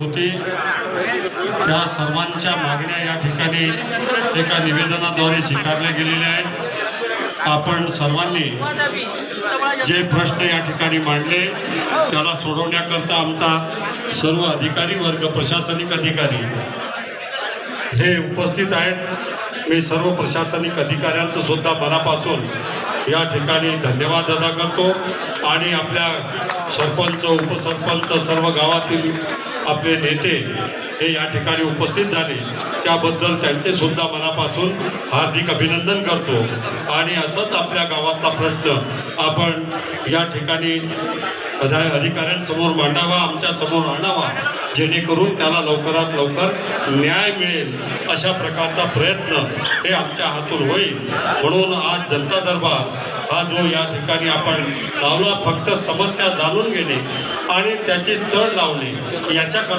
होते. त्या सर्वांच्या मागण्या या ठिकाणी एका निवेदनाद्वारे स्वीकारल्या गेलेल्या आहेत. आपण सर्वांनी जे प्रश्न या ठिकाणी मांडले त्याला सोडवण्याकरता आमचा सर्व अधिकारी वर्ग प्रशासनिक अधिकारी हे उपस्थित आहेत. मी सर्व प्रशासनिक अधिकाऱ्यांचं सुद्धा मनापासून या ठिकाणी धन्यवाद अदा करतो. आणि आपल्या सरपंच उपसरपंच सर्व गावातील आपले नेते हे या ठिकाणी उपस्थित झाले. त्याबद्दल त्यांचे सुद्धा मनापासून हार्दिक अभिनंदन करतो. आणि असंच आपल्या गावातला प्रश्न आपण या ठिकाणी अधिकाऱ्यांसमोर मांडावा आमच्यासमोर आणावा. जेणेकरून त्याला लवकरात लवकर न्याय मिळेल अशा प्रकारचा प्रयत्न हे आमच्या हातून होईल. म्हणून आज जनता दरबार हा जो या ठिकाणी आपण लावला फक्त समस्या जाणून घेणे आणि त्याची तळ लावणे याच्या